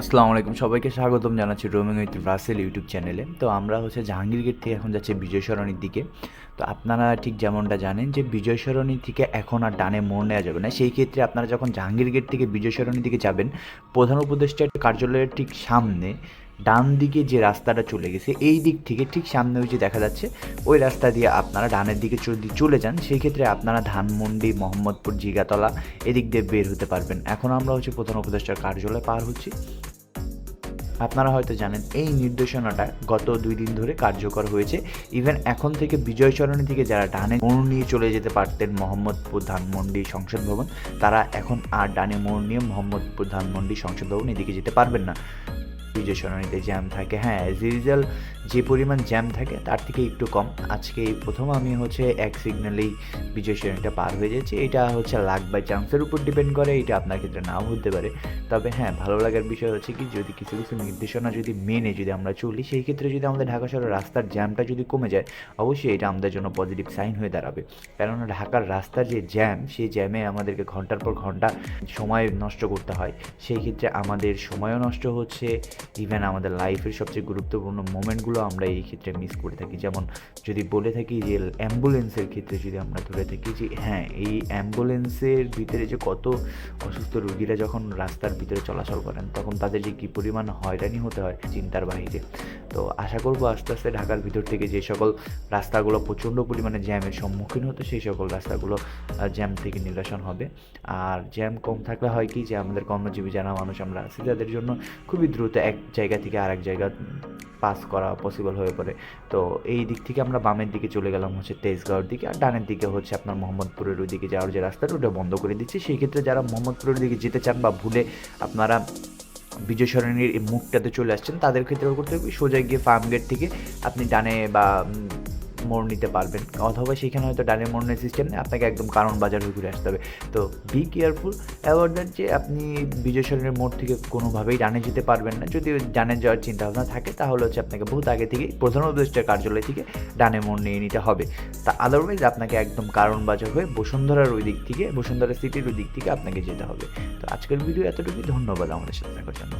আসসালামু আলাইকুম। সবাইকে স্বাগতম জানাচ্ছি রোমিং উইথ রাসেল ইউটিউব চ্যানেলে। তো আমরা হচ্ছে জাহাঙ্গীর গেট থেকে এখন যাচ্ছি বিজয় সরণির দিকে। তো আপনারা ঠিক যেমনটা জানেন যে বিজয় সরণি থেকে এখন আর ডানে মোড় নেওয়া যাবে না। সেই ক্ষেত্রে আপনারা যখন জাহাঙ্গীর গেট থেকে বিজয় সরণির দিকে যাবেন, প্রধান উপদেষ্টার কার্যালয়ের ঠিক সামনে ডান দিকে যে রাস্তাটা চলে গেছে, এই দিক থেকে ঠিক সামনে ওই যে দেখা যাচ্ছে, ওই রাস্তা দিয়ে আপনারা ডানের দিকে যদি চলে যান, সেই ক্ষেত্রে আপনারা ধানমন্ডি, মোহাম্মদপুর, জিগাতলা এদিক দিয়ে বের হতে পারবেন। এখন আমরা হচ্ছে প্রধান উপদেষ্টার কার্যালয় পার হচ্ছি। আপনারা হয়তো জানেন, এই নির্দেশনাটা গত দুই দিন ধরে কার্যকর হয়েছে। ইভেন এখন থেকে বিজয় সরণি থেকে যারা ডানে মোড় নিয়ে চলে যেতে পারতেন মোহাম্মদপুর ধানমন্ডি সংসদ ভবন, তারা এখন আর ডানে মোড় নিয়ে মোহাম্মদপুর ধানমন্ডি সংসদ ভবন এদিকে যেতে পারবেন না। বিজয় সরণিতে জ্যাম থাকে। হ্যাঁ অ্যাজ ইউজুয়াল যে পরিমাণ জ্যাম থাকে, তার থেকে একটু কম। আজকে প্রথম আমি হচ্ছে এক সিগন্যালেই বিজয় সরণিটা পার হয়ে যাচ্ছি। এটা হচ্ছে লাক বাই চান্সের উপর ডিপেন্ড করে, এটা আপনার ক্ষেত্রে নাও হতে পারে। তবে হ্যাঁ ভালো লাগার বিষয় হচ্ছে কি, যদি কিছু কিছু নির্দেশনা যদি মেনে যদি আমরা চলি, সেই ক্ষেত্রে যদি আমাদের ঢাকা শহরের রাস্তার জ্যামটা যদি কমে যায়, অবশ্যই এটা আমাদের জন্য পজিটিভ সাইন হয়ে দাঁড়াবে। কেননা ঢাকার রাস্তার যে জ্যাম সেই জ্যামে আমাদেরকে ঘণ্টার পর ঘণ্টা সময় নষ্ট করতে হয়। সেই ক্ষেত্রে আমাদের সময়ও নষ্ট হচ্ছে ইভেন আমাদের লাইফের সবচেয়ে গুরুত্বপূর্ণ মোমেন্টগুলো আমরা এই ক্ষেত্রে মিস করে থাকি। যেমন যদি বলে থাকি যে অ্যাম্বুলেন্সের ক্ষেত্রে যদি আমরা ধরে থাকি যে হ্যাঁ এই অ্যাম্বুলেন্সের ভিতরে যে কত অসুস্থ রোগীরা যখন রাস্তার ভিতরে চলাচল করেন, তখন তাদের যে কী পরিমাণ হয়রানি হতে হয় চিন্তার বাহিরে। তো আশা করব আস্তে আস্তে ঢাকার ভিতর থেকে যে সকল রাস্তাগুলো প্রচণ্ড পরিমাণে জ্যামের সম্মুখীন হতো, সেই সকল রাস্তাগুলো জ্যাম থেকে নিরসন হবে। আর জ্যাম কম থাকলে হয় কি যে আমাদের কর্মজীবী যারা মানুষ আমরা আছি, তাদের জন্য খুবই দ্রুত এক জায়গা থেকে আরেক জায়গা পাস করা পসিবল হয়ে পড়ে। তো এই দিক থেকে আমরা বামের দিকে চলে গেলাম হচ্ছে তেজগাঁওয়ের দিকে, আর ডানের দিকে হচ্ছে আপনার মোহাম্মদপুরের ওই দিকে যাওয়ার যে রাস্তাটা, ওটা বন্ধ করে দিচ্ছি। সেই ক্ষেত্রে যারা মোহাম্মদপুরের দিকে যেতে চান বা ভুলে আপনারা বিজয় সরণির এই মুখটাতে চলে আসছেন, তাদের ক্ষেত্রে করতে হবে। সোজা গিয়ে ফার্ম গেট থেকে আপনি ডানে বা মোড় নিতে পারবেন। অথবা সেখানে হয়তো ডানে মোড় সিস্টেম নেই, আপনাকে একদম কারণ বাজার হয়ে ঘুরে আসতে হবে। তো বি কেয়ারফুল অ্যাওয়ার্ড দ্যাট যে আপনি বিজয় মোড় থেকে কোনোভাবেই ডানে যেতে পারবেন না। যদি ডানে যাওয়ার চিন্তা ভাবনা থাকে, তাহলে হচ্ছে আপনাকে বহুত আগে থেকেই প্রধান উপদেষ্টার কার্যালয় থেকে ডানে মোড় নিয়ে নিতে হবে। তা আদারওয়াইজ আপনাকে একদম কারণ বাজার হয়ে বসুন্ধরার ওই দিক থেকে, বসুন্ধরা সিটির ওই দিক থেকে আপনাকে যেতে হবে। তো আজকের ভিডিও এতটুকুই, ধন্যবাদ আমাদের সাথে থাকার জন্য।